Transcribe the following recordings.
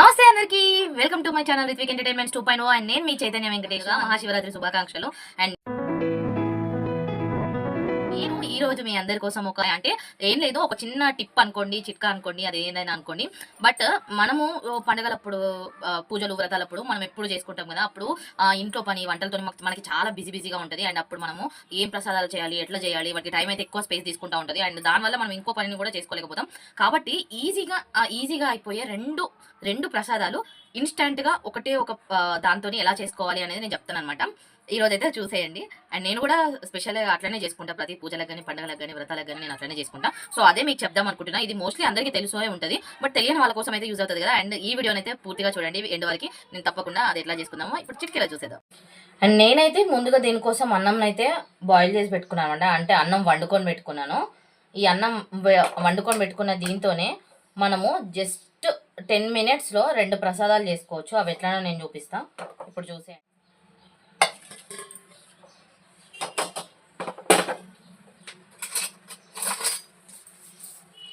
నమస్తే అందరికి. Welcome to my channel Ritvik week entertainments two point O and నేను మీ చైతన్య వెంకటేష్ మహాశివరాత్రి శుభాకాంక్షలు. అండ్ నేను ఈ రోజు మీ అందరి కోసం ఒక అంటే ఏం లేదు ఒక చిన్న టిప్ అనుకోండి చిట్కా అనుకోండి అది ఏదైనా అనుకోండి. బట్ మనము పండుగలప్పుడు పూజలు వ్రతాలప్పుడు మనం ఎప్పుడు చేసుకుంటాం కదా అప్పుడు ఇంట్లో పని వంటలతో మనకి చాలా బిజీ బిజీగా ఉంటుంది. అండ్ అప్పుడు మనము ఏం ప్రసాదాలు చేయాలి ఎట్లా చేయాలి వాటికి టైం అయితే ఎక్కువ స్పేస్ తీసుకుంటా ఉంటుంది. అండ్ దానివల్ల మనం ఇంకో పనిని కూడా చేసుకోలేకపోతాం. కాబట్టి ఈజీగా ఈజీగా అయిపోయే రెండు రెండు ప్రసాదాలు ఇన్స్టంట్గా ఒకటే ఒక దాంతో ఎలా చేసుకోవాలి అనేది నేను చెప్తాను అనమాట ఈ రోజు అయితే చూసేయండి. అండ్ నేను కూడా స్పెషల్గా అట్లనే చేసుకుంటా. ప్రతి పూజలకు కానీ పండుగలకు కానీ వ్రతాలకు కానీ నేను అట్లనే చేసుకుంటా. సో అదే మీకు చెప్దాం అనుకుంటున్నా. ఇది మోస్ట్లీ అందరికీ తెలుసే ఉంటుంది. బట్ తెలియని వాళ్ళ కోసం అయితే యూజ్ అవుతుంది కదా. అండ్ ఈ వీడియోని అయితే పూర్తిగా చూడండి. ఎండ్ వరకు నేను తప్పకుండా అది ఎట్లా చేసుకుందామో ఇప్పుడు చిట్కీలా చూసేద్దాం. అండ్ నేనైతే ముందుగా దీనికోసం అన్నం అయితే బాయిల్ చేసి పెట్టుకున్నాను అనమాట అంటే అన్నం వండుకొని పెట్టుకున్నాను. ఈ అన్నం వండుకొని పెట్టుకున్న దీంతోనే మనము జస్ట్ టెన్ మినిట్స్లో రెండు ప్రసాదాలు చేసుకోవచ్చు. అవి ఎట్లానో నేను చూపిస్తాను ఇప్పుడు చూసేయండి.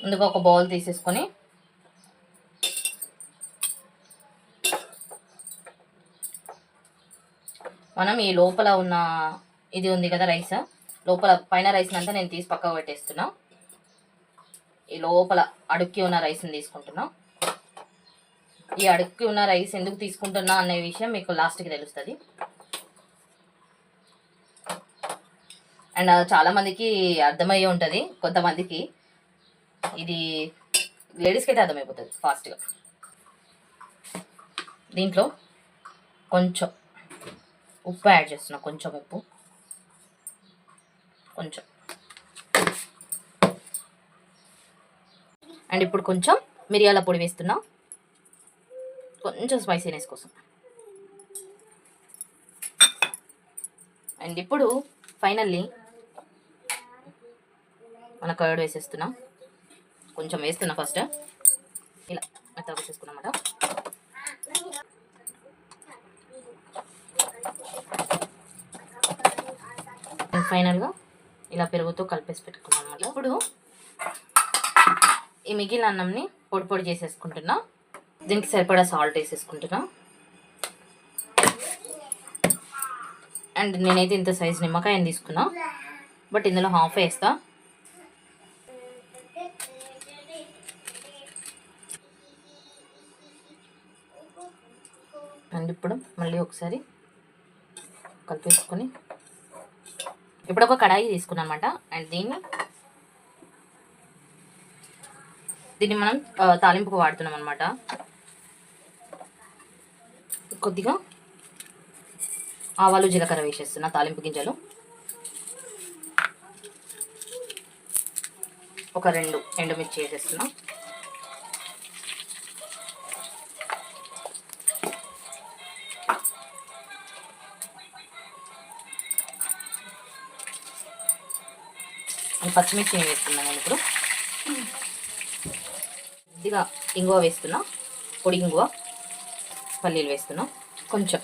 ముందుగా ఒక బౌల్ తీసేసుకొని మనం ఈ లోపల ఉన్న ఇది ఉంది కదా రైస్. లోపల పైన రైస్ అంతా నేను తీసి పక్కకు పెట్టేస్తున్నా. ఈ లోపల అడుక్కి ఉన్న రైస్ని తీసుకుంటున్నా. ఈ అడుక్కి ఉన్న రైస్ ఎందుకు తీసుకుంటున్నా అనే విషయం మీకు లాస్ట్కి తెలుస్తుంది. అండ్ చాలామందికి అర్థమయ్యే ఉంటుంది. కొంతమందికి ఇది లేడీస్కి అయితే అర్థమైపోతుంది ఫాస్ట్గా. దీంట్లో కొంచెం ఉప్పు యాడ్ చేస్తున్నా కొంచెం ఉప్పు. కొంచెం. అండ్ ఇప్పుడు కొంచెం మిరియాల పొడి వేస్తున్నా. కొంచెం స్పైసీనెస్ కోసం. అండ్ ఇప్పుడు ఫైనల్లీ మన కర్డ్ వేసేస్తున్నాం. కొంచెం వేస్తున్నా ఫస్ట్ ఇలా మెత్తగా వేసేసుకున్నమాట ఫైనల్గా ఇలా పెరుగుతో కలిపేసి పెట్టుకున్నాం అనమాట ఇప్పుడు ఈ మిగిలిన అన్నంని పొడి పొడి చేసేసుకుంటున్నా. దీనికి సరిపడా సాల్ట్ వేసేసుకుంటున్నా. అండ్ నేనైతే ఇంత సైజ్ నిమ్మకాయని తీసుకున్నా. బట్ ఇందులో హాఫ్ వేస్తా. చూడండి ఇప్పుడు మళ్ళీ ఒకసారి కలిపేసుకొని ఇప్పుడు ఒక కడాయి తీసుకున్నాను అనమాట అండ్ దీన్ని దీన్ని మనం తాలింపుకు వాడుతున్నాం అనమాట కొద్దిగా ఆవాలు జీలకర్ర వేసేస్తున్నా తాలింపు గింజలు. ఒక రెండు ఎండుమిర్చి వేసేస్తున్నా. పచ్చిమిర్చి వేస్తున్నాను నేను ఇప్పుడు? కొద్దిగా ఇంగువ వేస్తున్నా. పొడి ఇంగువ. పల్లీలు వేస్తున్నా. కొంచెం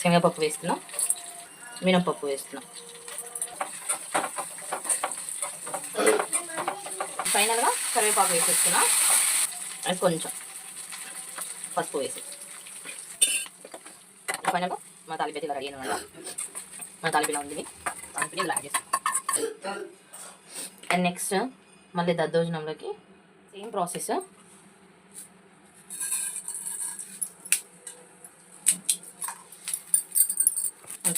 శనగపప్పు వేస్తున్నా. మినపప్పు వేస్తున్నా. ఫైనల్గా కరివేపాకు వేసేస్తున్నా. అండ్ కొంచెం పసుపు వేసి ఫైనల్గా మా తాలిపేది ఇలా రెడీ అనమాట మా తాలిపిలా ఉంది? తాలిపిని ఇలా యాడ్ చేస్తాం అండ్ నెక్స్ట్ మళ్ళీ దద్దోజనంలోకి. సేమ్ ప్రాసెస్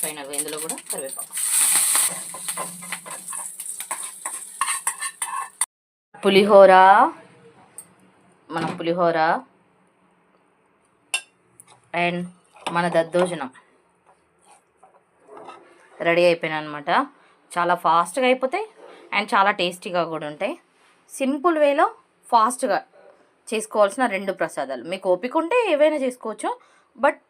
పైన ఇందులో కూడా కరివేపాకు. పులిహోర మన పులిహోర. అండ్ మన దద్దోజనం. రెడీ అయిపోయినా అనమాట చాలా ఫాస్ట్గా అయిపోతాయి. అండ్ చాలా టేస్టీగా కూడా ఉంటాయి. సింపుల్ వేలో ఫాస్ట్గా చేసుకోవాల్సిన రెండు ప్రసాదాలు. మీకు ఓపిక ఉంటే ఏవైనా చేసుకోవచ్చు. బట్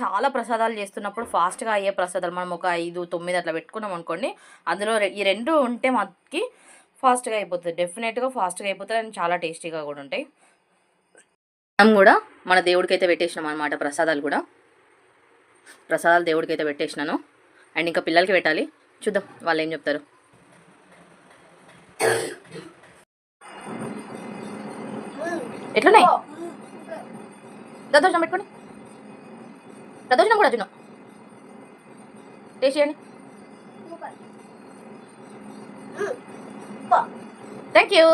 చాలా ప్రసాదాలు చేస్తున్నప్పుడు ఫాస్ట్గా అయ్యే ప్రసాదాలు మనం ఒక ఐదు తొమ్మిది అట్లా పెట్టుకున్నాం అనుకోండి అందులో ఈ రెండు ఉంటే మనకి ఫాస్ట్గా అయిపోతుంది. డెఫినెట్గా ఫాస్ట్గా అయిపోతుంది అండ్ చాలా టేస్టీగా కూడా ఉంటాయి. మనం కూడా మన దేవుడికి అయితే పెట్టేసినాం అనమాట ప్రసాదాలు కూడా. ప్రసాదాలు దేవుడికి అయితే పెట్టేసినాను. అండ్ ఇంకా పిల్లలకి పెట్టాలి. చూద్దాం వాళ్ళు ఏం చెప్తారు. ఎట్లున్నాయి? దద్దోజనం పెట్టుకోండి. దద్దోజనం కూడా తిన్నాం టేస్ట్ చేయండి. Thank you